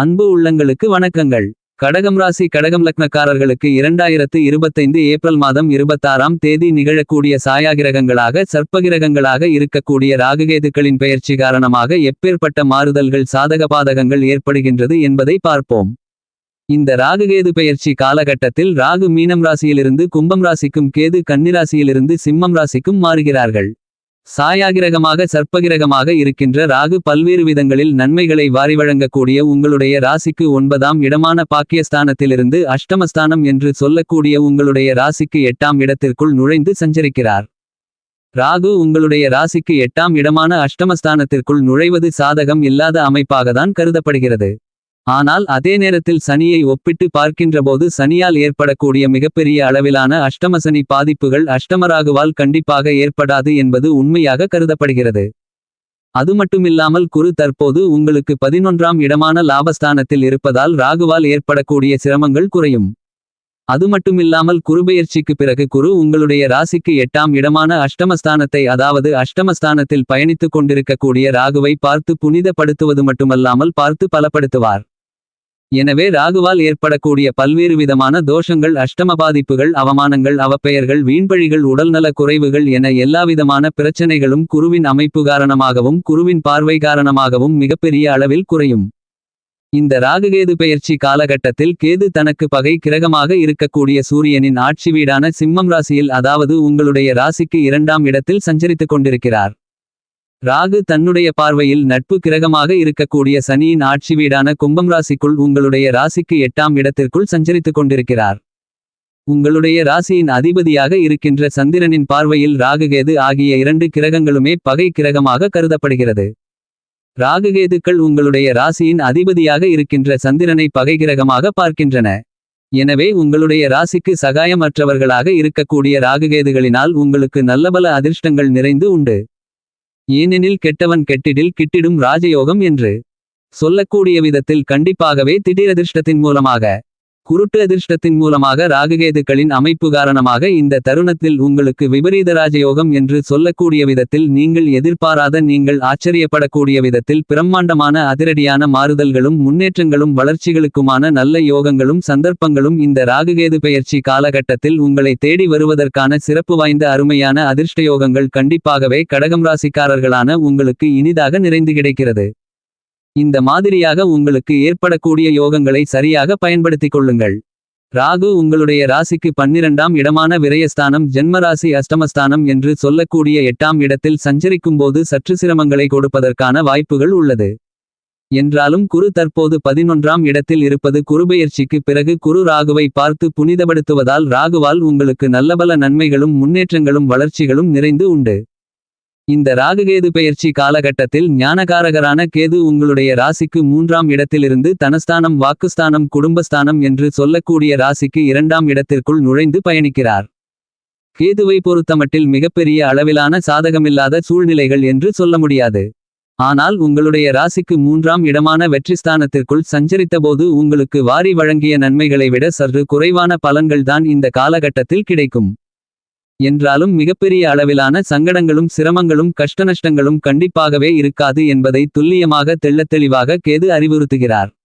அன்பு உள்ளங்களுக்கு வணக்கங்கள். கடகம் ராசி கடகம் லக்னக்காரர்களுக்கு இரண்டாயிரத்து இருபத்தைந்து ஏப்ரல் மாதம் இருபத்தாறாம் தேதி நிகழக்கூடிய சாயாகிரகங்களாக சர்ப்பகிரகங்களாக இருக்கக்கூடிய ராகுகேதுக்களின் பெயர்ச்சி காரணமாக எப்பேற்பட்ட மாறுதல்கள் சாதக பாதகங்கள் ஏற்படுகின்றது என்பதை பார்ப்போம். இந்த ராகுகேது பெயர்ச்சி காலகட்டத்தில் ராகு மீனம் ராசியிலிருந்து கும்பம் ராசிக்கும் கேது கன்னிராசியிலிருந்து சிம்மம் ராசிக்கும் மாறுகிறார்கள். சாயாகிரகமாக சர்ப்பகிரகமாக இருக்கின்ற ராகு பல்வேறு விதங்களில் நன்மைகளை வாரி வழங்கக்கூடிய உங்களுடைய ராசிக்கு ஒன்பதாம் இடமான பாக்கியஸ்தானத்திலிருந்து அஷ்டமஸ்தானம் என்று சொல்லக்கூடிய உங்களுடைய ராசிக்கு எட்டாம் இடத்திற்குள் நுழைந்து சஞ்சரிக்கிறார். ராகு உங்களுடைய ராசிக்கு எட்டாம் இடமான அஷ்டமஸ்தானத்திற்குள் நுழைவது சாதகம் இல்லாத அமைப்பாகத்தான் கருதப்படுகிறது. ஆனால் அதே நேரத்தில் சனியை ஒப்பிட்டு பார்க்கின்றபோது சனியால் ஏற்படக்கூடிய மிகப்பெரிய அளவிலான அஷ்டமசனி பாதிப்புகள் அஷ்டமராகுவால் கண்டிப்பாக ஏற்படாது என்பது உண்மையாக கருதப்படுகிறது. அது மட்டுமில்லாமல் குரு தற்போது உங்களுக்கு பதினொன்றாம் இடமான லாபஸ்தானத்தில் இருப்பதால் ராகுவால் ஏற்படக்கூடிய சிரமங்கள் குறையும். அது மட்டுமில்லாமல் குருபெயர்ச்சிக்கு பிறகு குரு உங்களுடைய ராசிக்கு எட்டாம் இடமான அஷ்டமஸ்தானத்தை அதாவது அஷ்டமஸ்தானத்தில் பயணித்துக் கொண்டிருக்கக்கூடிய ராகுவை பார்த்து புனிதப்படுத்துவது மட்டுமல்லாமல் பார்த்து பலப்படுத்துவார். எனவே ராகுவால் ஏற்படக்கூடிய பல்வேறு விதமான தோஷங்கள் அஷ்டம பாதிப்புகள் அவமானங்கள் அவப்பெயர்கள் வீண்பழிகள் உடல்நல குறைவுகள் என எல்லாவிதமான பிரச்சனைகளும் குருவின் அமைப்பு காரணமாகவும் குருவின் பார்வை காரணமாகவும் மிகப்பெரிய அளவில் குறையும். இந்த ராகுகேது பெயர்ச்சி காலகட்டத்தில் கேது தனக்கு பகை கிரகமாக இருக்கக்கூடிய சூரியனின் ஆட்சி வீடான சிம்மம் ராசியில் அதாவது உங்களுடைய ராசிக்கு இரண்டாம் இடத்தில் சஞ்சரித்துக் கொண்டிருக்கிறார். ராகு தன்னுடைய பார்வையில் நட்பு கிரகமாக இருக்கக்கூடிய சனியின் ஆட்சி வீடான கும்பம் ராசிக்குள் உங்களுடைய ராசிக்கு எட்டாம் இடத்திற்குள் சஞ்சரித்துக் கொண்டிருக்கிறார். உங்களுடைய ராசியின் அதிபதியாக இருக்கின்ற சந்திரனின் பார்வையில் ராகுகேது ஆகிய இரண்டு கிரகங்களுமே பகை கிரகமாக கருதப்படுகிறது. ராகுகேதுக்கள் உங்களுடைய ராசியின் அதிபதியாக இருக்கின்ற சந்திரனை பகை கிரகமாக பார்க்கின்றன. எனவே உங்களுடைய ராசிக்கு சகாயமற்றவர்களாக இருக்கக்கூடிய ராகுகேதுகளினால் உங்களுக்கு நல்லபல அதிர்ஷ்டங்கள் நிறைந்து உண்டு. ஏனெனில் கெட்டவன் கெட்டிடில் கிட்டிடும் ராஜயோகம் என்று சொல்லக்கூடிய விதத்தில் கண்டிப்பாகவே திடீரதிர்ஷ்டத்தின் மூலமாக குருட்டு அதிர்ஷ்டத்தின் மூலமாக ராகுகேதுக்களின் அமைப்பு காரணமாக இந்த தருணத்தில் உங்களுக்கு விபரீத ராஜயோகம் என்று சொல்லக்கூடிய விதத்தில் நீங்கள் எதிர்பாராத நீங்கள் ஆச்சரியப்படக்கூடிய விதத்தில் பிரம்மாண்டமான அதிரடியான மாறுதல்களும் முன்னேற்றங்களும் வளர்ச்சிகளுக்குமான நல்ல யோகங்களும் சந்தர்ப்பங்களும் இந்த ராகுகேது பெயர்ச்சி காலகட்டத்தில் உங்களை தேடி வருவதற்கான சிறப்பு வாய்ந்த அருமையான அதிர்ஷ்டயோகங்கள் கண்டிப்பாகவே கடகம் ராசிக்காரர்களான உங்களுக்கு இனிதாக நிறைந்து கிடைக்கிறது. இந்த மாதிரியாக உங்களுக்கு ஏற்படக்கூடிய யோகங்களை சரியாக பயன்படுத்திக் கொள்ளுங்கள். ராகு உங்களுடைய ராசிக்கு பன்னிரண்டாம் இடமான விரயஸ்தானம் ஜென்மராசி அஷ்டமஸ்தானம் என்று சொல்லக்கூடிய எட்டாம் இடத்தில் சஞ்சரிக்கும்போது சற்று சிரமங்களை கொடுப்பதற்கான வாய்ப்புகள் உள்ளது. என்றாலும் குரு தற்போது பதினொன்றாம் இடத்தில் இருப்பது குருபெயர்ச்சிக்கு பிறகு குரு ராகுவை பார்த்து புனிதப்படுத்துவதால் ராகுவால் உங்களுக்கு நல்லபல நன்மைகளும் முன்னேற்றங்களும் வளர்ச்சிகளும் நிறைந்து உண்டு. இந்த ராகுகேது பெயர்ச்சி காலகட்டத்தில் ஞானகாரகரான கேது உங்களுடைய ராசிக்கு மூன்றாம் இடத்திலிருந்து தனஸ்தானம் வாக்குஸ்தானம் குடும்பஸ்தானம் என்று சொல்லக்கூடிய ராசிக்கு இரண்டாம் இடத்திற்குள் நுழைந்து பயணிக்கிறார். கேதுவை பொறுத்தமட்டில் மிகப்பெரிய அளவிலான சாதகமில்லாத சூழ்நிலைகள் என்று சொல்ல முடியாது. ஆனால் உங்களுடைய ராசிக்கு மூன்றாம் இடமான வெற்றிஸ்தானத்திற்குள் சஞ்சரித்தபோது உங்களுக்கு வாரி வழங்கிய நன்மைகளை விட சற்று குறைவான பலன்கள்தான் இந்த காலகட்டத்தில் கிடைக்கும். என்றாலும் மிகப்பெரிய அளவிலான சங்கடங்களும் சிரமங்களும் கஷ்டநஷ்டங்களும் கண்டிப்பாகவே இருக்காது என்பதை துல்லியமாக தெள்ளத்தெளிவாக கேது அறிவுறுத்துகிறார்.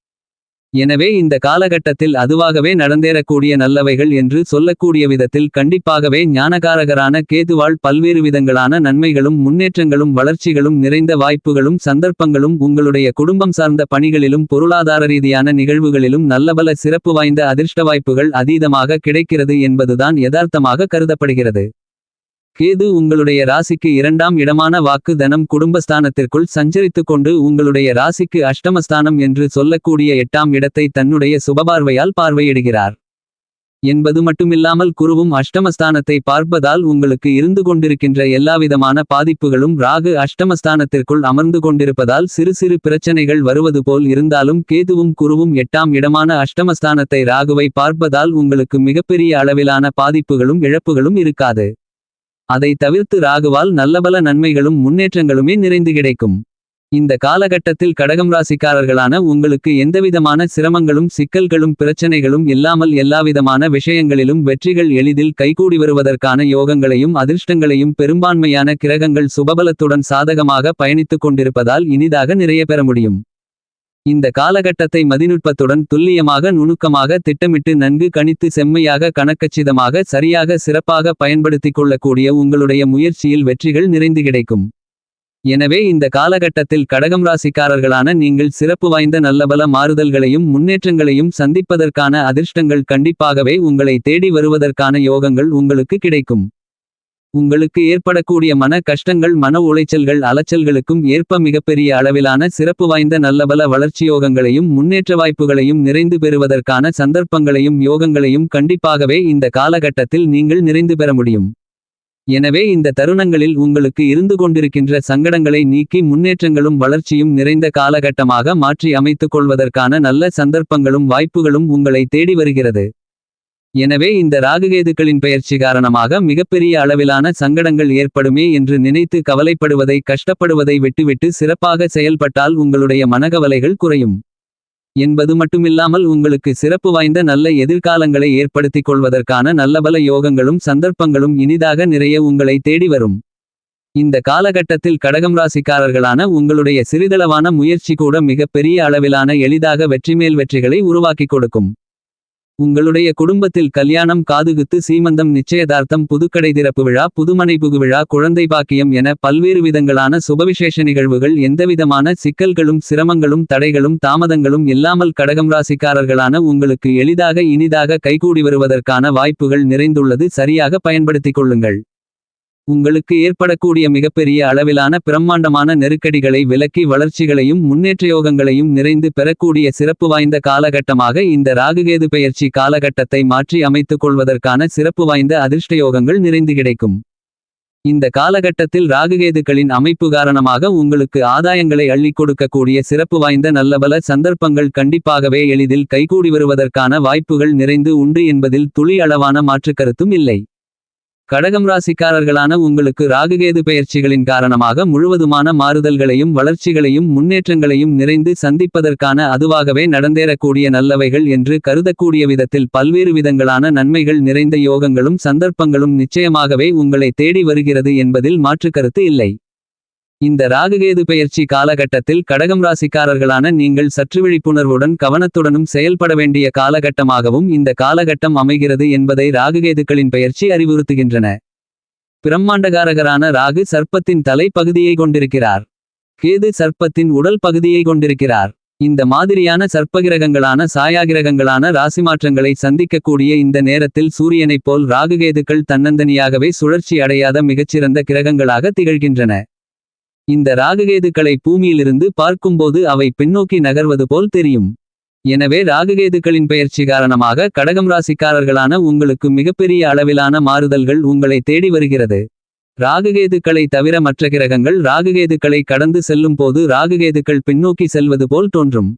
எனவே இந்த காலகட்டத்தில் அதுவாகவே நடந்தேறக்கூடிய நல்லவைகள் என்று சொல்லக்கூடிய விதத்தில் கண்டிப்பாகவே ஞானகாரகரான கேதுவாள் பல்வேறு விதங்களான நன்மைகளும் முன்னேற்றங்களும் வளர்ச்சிகளும் நிறைந்த வாய்ப்புகளும் சந்தர்ப்பங்களும் உங்களுடைய குடும்பம் சார்ந்த பணிகளிலும் பொருளாதார ரீதியான நிகழ்வுகளிலும் நல்லபல சிறப்பு வாய்ந்த அதிர்ஷ்ட வாய்ப்புகள் அதீதமாக கிடைக்கிறது என்பதுதான் யதார்த்தமாக கருதப்படுகிறது. கேது உங்களுடைய ராசிக்கு இரண்டாம் இடமான வாக்கு தனம் குடும்பஸ்தானத்திற்குள் சஞ்சரித்துக் கொண்டு உங்களுடைய ராசிக்கு அஷ்டமஸ்தானம் என்று சொல்லக்கூடிய எட்டாம் இடத்தை தன்னுடைய சுபபார்வையால் பார்வையிடுகிறார். என்பது மட்டுமில்லாமல் குருவும் அஷ்டமஸ்தானத்தை பார்ப்பதால் உங்களுக்கு இருந்து கொண்டிருக்கின்ற எல்லாவிதமான பாதிப்புகளும் ராகு அஷ்டமஸ்தானத்திற்குள் அமர்ந்து கொண்டிருப்பதால் சிறு சிறு பிரச்சனைகள் வருவது போல் இருந்தாலும் கேதுவும் குருவும் எட்டாம் இடமான அஷ்டமஸ்தானத்தை ராகுவை பார்ப்பதால் உங்களுக்கு மிகப்பெரிய அளவிலான பாதிப்புகளும் இழப்புகளும் இருக்காது. அதை தவிர்த்து ராகுவால் நல்லபல நன்மைகளும் முன்னேற்றங்களுமே நிறைந்து கிடைக்கும். இந்த காலகட்டத்தில் கடகம் ராசிக்காரர்களான உங்களுக்கு எந்தவிதமான சிரமங்களும் சிக்கல்களும் பிரச்சனைகளும் இல்லாமல் எல்லாவிதமான விஷயங்களிலும் வெற்றிகள் எளிதில் கைகூடி வருவதற்கான யோகங்களையும் அதிர்ஷ்டங்களையும் பெரும்பான்மையான கிரகங்கள் சுபபலத்துடன் சாதகமாக பயணித்துக் கொண்டிருப்பதால் இனிதாக நிறைய பெற முடியும். இந்த காலகட்டத்தை மதிநுட்பத்துடன் துல்லியமாக நுணுக்கமாக திட்டமிட்டு நன்கு கணித்து செம்மையாக கணக்கச்சிதமாக சரியாக சிறப்பாக பயன்படுத்திக் கொள்ளக்கூடிய உங்களுடைய முயற்சியில் வெற்றிகள் நிறைந்து கிடைக்கும். எனவே இந்த காலகட்டத்தில் கடகம் ராசிக்காரர்களான நீங்கள் சிறப்பு வாய்ந்த நல்லபல மாறுதல்களையும் முன்னேற்றங்களையும் சந்திப்பதற்கான அதிர்ஷ்டங்கள் கண்டிப்பாகவே உங்களை தேடி வருவதற்கான யோகங்கள் உங்களுக்கு கிடைக்கும். உங்களுக்கு ஏற்படக்கூடிய மன கஷ்டங்கள் மன உளைச்சல்கள் அலைச்சல்களுக்கும் ஏற்ப மிகப்பெரிய அளவிலான சிறப்பு வாய்ந்த நல்லபல வளர்ச்சியோகங்களையும் முன்னேற்ற வாய்ப்புகளையும் நிறைந்து பெறுவதற்கான சந்தர்ப்பங்களையும் யோகங்களையும் கண்டிப்பாகவே இந்த காலகட்டத்தில் நீங்கள் நிறைந்து பெற முடியும். எனவே இந்த தருணங்களில் உங்களுக்கு இருந்து கொண்டிருக்கின்ற சங்கடங்களை நீக்கி முன்னேற்றங்களும் வளர்ச்சியும் நிறைந்த காலகட்டமாக மாற்றி அமைத்துக் கொள்வதற்கான நல்ல சந்தர்ப்பங்களும் வாய்ப்புகளும் உங்களை தேடி வருகிறது. எனவே இந்த ராகுகேதுக்களின் பெயர்ச்சி காரணமாக மிகப்பெரிய அளவிலான சங்கடங்கள் ஏற்படுமே என்று நினைத்து கவலைப்படுவதை கஷ்டப்படுவதை விட்டுவிட்டு சிறப்பாக செயல்பட்டால் உங்களுடைய மனகவலைகள் குறையும். என்பது மட்டுமில்லாமல் உங்களுக்கு சிறப்பு வாய்ந்த நல்ல எதிர்காலங்களை ஏற்படுத்திக் கொள்வதற்கான நல்லபல யோகங்களும் சந்தர்ப்பங்களும் இனிதாக நிறைய உங்களை தேடி வரும். இந்த காலகட்டத்தில் கடகம் ராசிக்காரர்களான உங்களுடைய சிறிதளவான முயற்சி கூட மிகப்பெரிய அளவிலான எளிதாக வெற்றிமேல் வெற்றிகளை உருவாக்கிக் கொடுக்கும். உங்களுடைய குடும்பத்தில் கல்யாணம் காதுகுத்து சீமந்தம் நிச்சயதார்த்தம் புதுக்கடை திறப்பு விழா புதுமனை புகுவிழா குழந்தை பாக்கியம் என பல்வேறு விதங்களான சுபவிசேஷ நிகழ்வுகள் எந்தவிதமான சிக்கல்களும் சிரமங்களும் தடைகளும் தாமதங்களும் இல்லாமல் கடகம் ராசிக்காரர்களான உங்களுக்கு எளிதாக இனிதாக கைகூடி வருவதற்கான வாய்ப்புகள் நிறைந்துள்ளது சரியாக பயன்படுத்திக் கொள்ளுங்கள். உங்களுக்கு ஏற்படக்கூடிய மிகப்பெரிய அளவிலான பிரம்மாண்டமான நெருக்கடிகளை விலக்கி வளர்ச்சிகளையும் முன்னேற்றயோகங்களையும் நிறைந்து பெறக்கூடிய சிறப்பு வாய்ந்த காலகட்டமாக இந்த ராகுகேது பெயர்ச்சி காலகட்டத்தை மாற்றி அமைத்துக் கொள்வதற்கான சிறப்பு வாய்ந்த அதிர்ஷ்டயோகங்கள் நிறைந்து கிடைக்கும். இந்த காலகட்டத்தில் ராகுகேதுக்களின் அமைப்பு காரணமாக உங்களுக்கு ஆதாயங்களை அள்ளிக் கொடுக்கக்கூடிய சிறப்பு வாய்ந்த நல்லபல சந்தர்ப்பங்கள் கண்டிப்பாகவே எளிதில் கைகூடி வருவதற்கான வாய்ப்புகள் நிறைந்து உண்டு என்பதில் துளி அளவான மாற்றுக்கருத்தும் இல்லை. கடகம் ராசிக்காரர்களான உங்களுக்கு ராகுகேது பெயர்ச்சிகளின் காரணமாக முழுவதுமான மாறுதல்களையும் வளர்ச்சிகளையும் முன்னேற்றங்களையும் நிறைந்து சந்திப்பதற்கான அதுவாகவே நடந்தேறக்கூடிய நல்லவைகள் என்று கருதக்கூடிய விதத்தில் பல்வேறு விதங்களான நன்மைகள் நிறைந்த யோகங்களும் சந்தர்ப்பங்களும் நிச்சயமாகவே உங்களை தேடி வருகிறது என்பதில் மாற்றுக்கருத்து இல்லை. இந்த ராகுகேது பெயர்ச்சி காலகட்டத்தில் கடகம் ராசிக்காரர்களான நீங்கள் சற்று விழிப்புணர்வுடன் கவனத்துடனும் செயல்பட வேண்டிய காலகட்டமாகவும் இந்த காலகட்டம் அமைகிறது என்பதை ராகுகேதுக்களின் பெயர்ச்சி அறிவுறுத்துகின்றன. பிரம்மாண்டகாரகரான ராகு சர்ப்பத்தின் தலை பகுதியை கொண்டிருக்கிறார். கேது சர்ப்பத்தின் உடல் பகுதியை கொண்டிருக்கிறார். இந்த மாதிரியான சர்ப்பகிரகங்களான சாயாகிரகங்களான ராசி மாற்றங்களை சந்திக்கக்கூடிய இந்த நேரத்தில் சூரியனைப் போல் ராகுகேதுக்கள் தன்னந்தனியாகவே சுழற்சி அடையாத மிகச்சிறந்த கிரகங்களாக திகழ்கின்றன. இந்த ராககேதுக்களை பூமியிலிருந்து பார்க்கும்போது அவை பின்னோக்கி நகர்வது போல் தெரியும். எனவே ராககேதுக்களின் பெயர்ச்சி காரணமாக கடகம் ராசிக்காரர்களான உங்களுக்கு மிகப்பெரிய அளவிலான மாறுதல்கள் உங்களை தேடி வருகிறது. ராககேதுக்களை தவிர மற்ற கிரகங்கள் ராககேதுக்களை கடந்து செல்லும் போது ராககேதுக்கள் பின்னோக்கி செல்வது போல் தோன்றும்.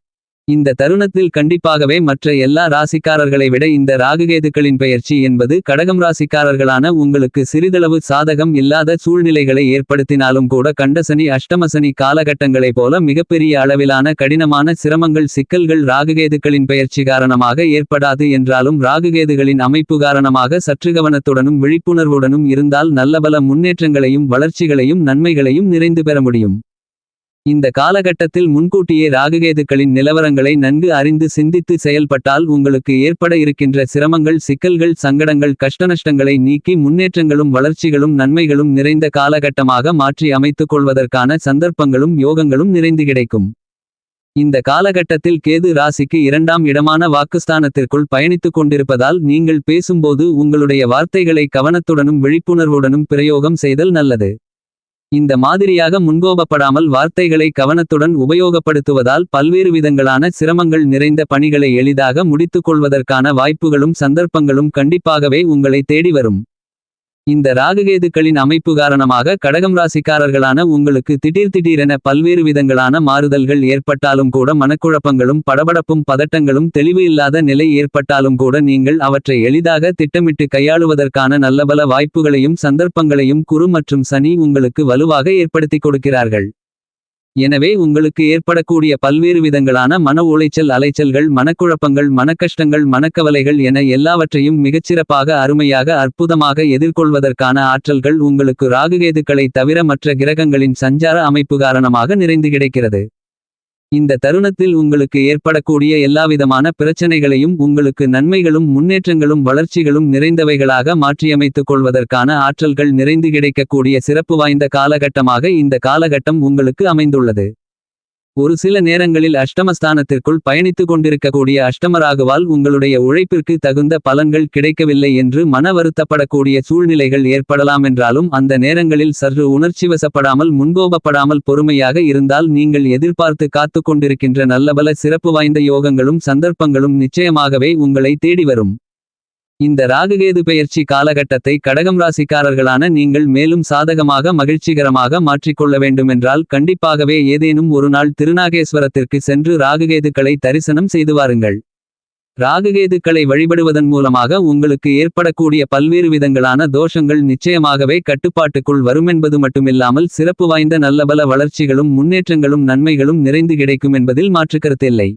இந்த தருணத்தில் கண்டிப்பாகவே மற்ற எல்லா ராசிக்காரர்களை விட இந்த ராகுகேதுக்களின் பெயர்ச்சி என்பது கடகம் ராசிக்காரர்களான உங்களுக்கு சிறிதளவு சாதகம் இல்லாத சூழ்நிலைகளை ஏற்படுத்தினாலும் கூட கண்டசனி அஷ்டமசனி காலகட்டங்களைப் போல மிகப்பெரிய அளவிலான கடினமான சிரமங்கள் சிக்கல்கள் ராகுகேதுக்களின் பெயர்ச்சி காரணமாக ஏற்படாது என்றாலும் ராகுகேதுகளின் அமைப்பு காரணமாக சற்று கவனத்துடனும் விழிப்புணர்வுடனும் இருந்தால் நல்லபல முன்னேற்றங்களையும் வளர்ச்சிகளையும் நன்மைகளையும் நிறைந்து பெற முடியும். இந்த காலகட்டத்தில் முன்கூட்டியே ராககேதுக்களின் நிலவரங்களை நன்கு அறிந்து சிந்தித்து செயல்பட்டால் உங்களுக்கு ஏற்பட இருக்கின்ற சிரமங்கள் சிக்கல்கள் சங்கடங்கள் கஷ்டநஷ்டங்களை நீக்கி முன்னேற்றங்களும் வளர்ச்சிகளும் நன்மைகளும் நிறைந்த காலகட்டமாக மாற்றி அமைத்துக் கொள்வதற்கான சந்தர்ப்பங்களும் யோகங்களும் நிறைந்து கிடைக்கும். இந்த காலகட்டத்தில் கேது ராசிக்கு இரண்டாம் இடமான வாக்குஸ்தானத்திற்குள் பயணித்துக் கொண்டிருப்பதால் நீங்கள் பேசும்போது உங்களுடைய வார்த்தைகளை கவனத்துடனும் விழிப்புணர்வுடனும் பிரயோகம் செய்தல் நல்லது. இந்த மாதிரியாக முன்கோபப்படாமல் வார்த்தைகளை கவனத்துடன் உபயோகப்படுத்துவதால் பல்வேறு விதங்களான சிரமங்கள் நிறைந்த பணிகளை எளிதாக முடித்துக் கொள்வதற்கான வாய்ப்புகளும் சந்தர்ப்பங்களும் கண்டிப்பாகவே உங்களை தேடி வரும். இந்த ராகுகேதுக்களின் அமைப்பு காரணமாக கடகம் ராசிக்காரர்களான உங்களுக்கு திடீர் திடீரென பல்வேறு விதங்களான மாறுதல்கள் ஏற்பட்டாலும் கூட மனக்குழப்பங்களும் படபடப்பும் பதட்டங்களும் தெளிவு இல்லாத நிலை ஏற்பட்டாலும் கூட நீங்கள் அவற்றை எளிதாக திட்டமிட்டு கையாளுவதற்கான நல்லபல வாய்ப்புகளையும் சந்தர்ப்பங்களையும் குரு மற்றும் சனி உங்களுக்கு வலுவாக ஏற்படுத்திக் கொடுக்கிறார்கள். எனவே உங்களுக்கு ஏற்படக்கூடிய பல்வேறு விதங்களான மன உளைச்சல் அலைச்சல்கள் மனக்குழப்பங்கள் மனக்கஷ்டங்கள் மனக்கவலைகள் என எல்லாவற்றையும் மிகச்சிறப்பாக அருமையாக அற்புதமாக எதிர்கொள்வதற்கான ஆற்றல்கள் உங்களுக்கு ராகுகேதுக்களை தவிர மற்ற கிரகங்களின் சஞ்சார அமைப்பு காரணமாக நிறைந்து கிடைக்கிறது. இந்த தருணத்தில் உங்களுக்கு ஏற்படக்கூடிய எல்லாவிதமான பிரச்சனைகளையும் உங்களுக்கு நன்மைகளும் முன்னேற்றங்களும் வளர்ச்சிகளும் நிறைந்தவைகளாக மாற்றியமைத்துக் கொள்வதற்கான ஆற்றல்கள் நிறைந்து கிடைக்கக்கூடிய சிறப்பு வாய்ந்த காலகட்டமாக இந்த காலகட்டம் உங்களுக்கு அமைந்துள்ளது. ஒரு சில நேரங்களில் அஷ்டமஸ்தானத்திற்குள் பயணித்துக் கொண்டிருக்கக்கூடிய அஷ்டமராகுவால் உங்களுடைய உழைப்பிற்கு தகுந்த பலன்கள் கிடைக்கவில்லை என்று மன வருத்தப்படக்கூடிய சூழ்நிலைகள் ஏற்படலாமென்றாலும் அந்த நேரங்களில் சற்று உணர்ச்சிவசப்படாமல் முன்கோபப்படாமல் பொறுமையாக இருந்தால் நீங்கள் எதிர்பார்த்து காத்துக் கொண்டிருக்கின்ற நல்லபல சிறப்பு வாய்ந்த யோகங்களும் சந்தர்ப்பங்களும் நிச்சயமாகவே உங்களை தேடி வரும். இந்த ராகுகேது பெயர்ச்சி காலகட்டத்தை கடகம் ராசிக்காரர்களான நீங்கள் மேலும் சாதகமாக மகிழ்ச்சிகரமாக மாற்றிக்கொள்ள வேண்டுமென்றால் கண்டிப்பாகவே ஏதேனும் ஒரு நாள் திருநாகேஸ்வரத்திற்கு சென்று ராகுகேதுக்களை தரிசனம் செய்து வாருங்கள். ராகுகேதுக்களை வழிபடுவதன் மூலமாக உங்களுக்கு ஏற்படக்கூடிய பல்வேறு விதங்களான தோஷங்கள் நிச்சயமாகவே கட்டுப்பாட்டுக்குள் வருமென்பது மட்டுமில்லாமல் சிறப்பு வாய்ந்த நல்லபல வளர்ச்சிகளும் முன்னேற்றங்களும் நன்மைகளும் நிறைந்து கிடைக்கும் என்பதில் மாற்றுக்கருத்தில்லை